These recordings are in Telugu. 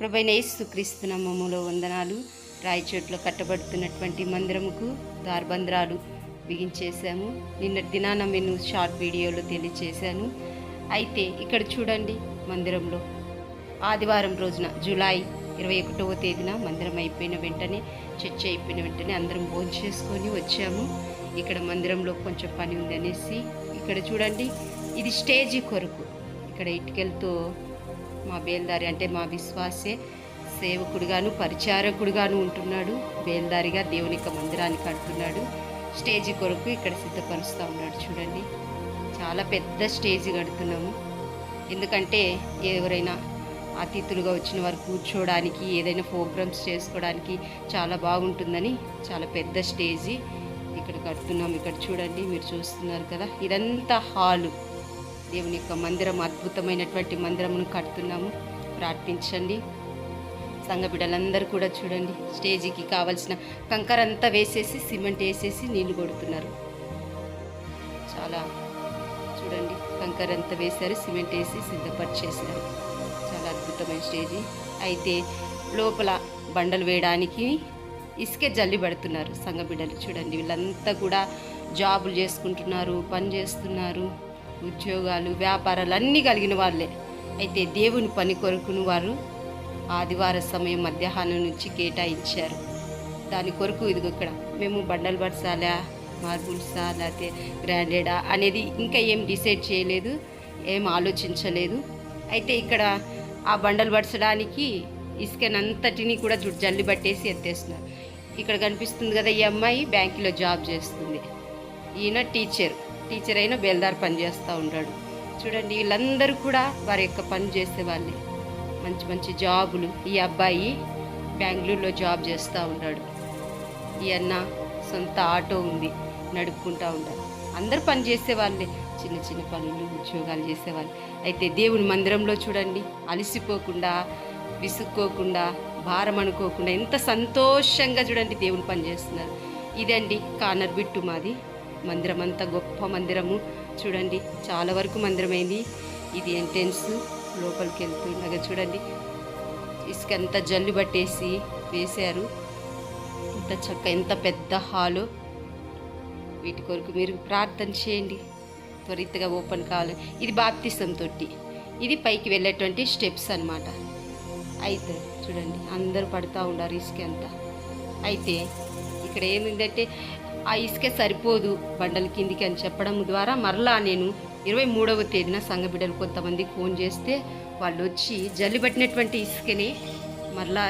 ప్రభైన యేసుక్రీస్తు నమ్మములో వందనాలు. రాయచోట్లో కట్టబడుతున్నటువంటి మందిరముకు దార్బంద్రాలు బిగించేశాము. నిన్న దినాన నేను షార్ట్ వీడియోలో తెలియచేశాను. అయితే ఇక్కడ చూడండి మందిరంలో. ఆదివారం రోజున జూలై ఇరవై ఒకటవ తేదీన మందిరం అయిపోయిన వెంటనే చర్చ అయిపోయిన వెంటనే అందరం భోజనం చేసుకొని వచ్చాము. ఇక్కడ మందిరంలో కొంచెం పని ఉంది అనేసి ఇక్కడ చూడండి. ఇది స్టేజీ కొరకు. ఇక్కడ ఇటుకలతో మా బేల్దారి అంటే మా విశ్వాసే సేవకుడుగాను పరిచారకుడుగాను ఉంటున్నాడు. బేల్దారిగా దేవుని యొక్క మందిరాన్ని కడుతున్నాడు. స్టేజీ కొరకు ఇక్కడ సిద్ధపరుస్తూ ఉన్నాడు చూడండి. చాలా పెద్ద స్టేజ్ కడుతున్నాము. ఎందుకంటే ఎవరైనా అతిథులుగా వచ్చిన వారు కూర్చోడానికి ఏదైనా ప్రోగ్రామ్స్ చేసుకోవడానికి చాలా బాగుంటుందని చాలా పెద్ద స్టేజీ ఇక్కడ కడుతున్నాం ఇక్కడ చూడండి మీరు చూస్తున్నారు కదా. ఇదంతా హాలు. దేవుని యొక్క మందిరం అద్భుతమైనటువంటి మందిరమును కడుతున్నాము. ప్రార్థించండి. సంఘ బిడ్డలందరూ కూడా చూడండి. స్టేజీకి కావలసిన కంకర అంతా వేసేసి సిమెంట్ వేసేసి నీళ్ళు కొడుతున్నారు. చాలా చూడండి. కంకర అంతా వేశారు సిమెంట్ వేసి సిద్ధపరిచేసినారు చాలా అద్భుతమైన స్టేజీ. అయితే లోపల బండలు వేయడానికి ఇసుకే జల్లి పెడుతున్నారు సంఘ బిడ్డలు. చూడండి వీళ్ళంతా కూడా జాబులు చేసుకుంటున్నారు పని చేస్తున్నారు. ఉద్యోగాలు వ్యాపారాలు అన్నీ కలిగిన వాళ్ళే. అయితే దేవుని పని కొరకును వారు ఆదివార సమయం మధ్యాహ్నం నుంచి కేటాయించారు. దాని కొరకు ఇదిగో ఇక్కడ మేము బండలు పరచాలా మార్బుల్సా లేకపోతే గ్రాండెడా అనేది ఇంకా ఏం డిసైడ్ చేయలేదు ఏం ఆలోచించలేదు. అయితే ఇక్కడ ఆ బండలు పరచడానికి ఇసుకనంతటిని కూడా జు- జల్లి పట్టేసి ఎత్తేస్తున్నారు. ఇక్కడ కనిపిస్తుంది కదా ఈ అమ్మాయి బ్యాంకులో జాబ్ చేస్తుంది. ఈయన టీచర్. టీచర్ అయినా బేల్దార్ పని చేస్తూ ఉంటాడు. చూడండి వీళ్ళందరూ కూడా వారి యొక్క పని చేసే వాళ్ళే. మంచి మంచి జాబులు. ఈ అబ్బాయి బెంగళూరులో జాబ్ చేస్తూ ఉంటాడు. ఈ అన్న సొంత ఆటో ఉంది నడుపుకుంటూ ఉంటాడు. అందరు పని చేసే వాళ్ళే. చిన్న చిన్న పనులు ఉద్యోగాలు చేసేవాళ్ళు అయితే దేవుని మందిరంలో చూడండి అలసిపోకుండా విసుక్కోకుండా భారం అనుకోకుండా ఎంత సంతోషంగా చూడండి దేవుని పని చేస్తున్నారు. ఇదండి కానర్ బిట్టు మాది. మందిరం అంతా గొప్ప మందిరము. చూడండి చాలా వరకు మందిరమైంది. ఇది ఎంట్రెన్స్ లోపలికి వెళ్తుండగా చూడండి. ఇసుక అంతా జల్లు పట్టేసి వేశారు. ఎంత చక్క ఎంత పెద్ద హాలు. వీటి కొరకు మీరు ప్రార్థన చేయండి. త్వరితగా ఓపెన్ కావాలి. ఇది బాప్తిసం తొట్టి. ఇది పైకి వెళ్ళేటువంటి స్టెప్స్ అన్నమాట. అయితే చూడండి అందరూ పడుతూ ఉండారు ఇసుక అంతా. అయితే ఇక్కడ ఏమిందంటే ఆ ఇసుకే సరిపోదు బండల కిందికి అని చెప్పడం ద్వారా మరలా నేను ఇరవై మూడవ తేదీన సంఘబిడ్డలు కొంతమంది ఫోన్ చేస్తే వాళ్ళు వచ్చి జల్లి పట్టినటువంటి ఇసుకని మరలా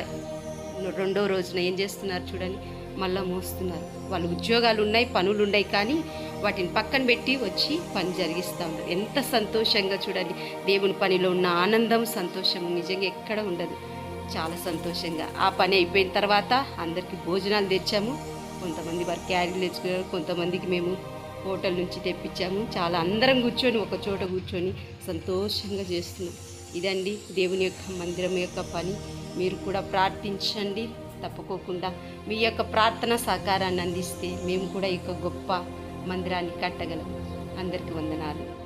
రెండో రోజున ఏం చేస్తున్నారు చూడండి మళ్ళా మోస్తున్నారు. వాళ్ళు ఉద్యోగాలు ఉన్నాయి పనులు ఉన్నాయి కానీ వాటిని పక్కన పెట్టి వచ్చి పని జరిగిస్తూ ఉన్నారు ఎంత సంతోషంగా చూడండి దేవుని పనిలో ఉన్న ఆనందం సంతోషం నిజంగా ఎక్కడ ఉండదు. చాలా సంతోషంగా. ఆ పని అయిపోయిన తర్వాత అందరికీ భోజనాలు తెచ్చాము. కొంతమంది వారు క్యారీలు తెచ్చుకున్నారు కొంతమందికి మేము హోటల్ నుంచి తెప్పించాము. చాలా అందరం కూర్చొని ఒక చోట కూర్చొని సంతోషంగా చేస్తున్నాం. ఇదండి దేవుని యొక్క మందిరం యొక్క పని. మీరు కూడా ప్రార్థించండి. తప్పుకోకుండా మీ యొక్క ప్రార్థన సహకారాన్ని అందిస్తే మేము కూడా ఈ యొక్క గొప్ప మందిరాన్ని కట్టగలం. అందరికీ వందనాలు.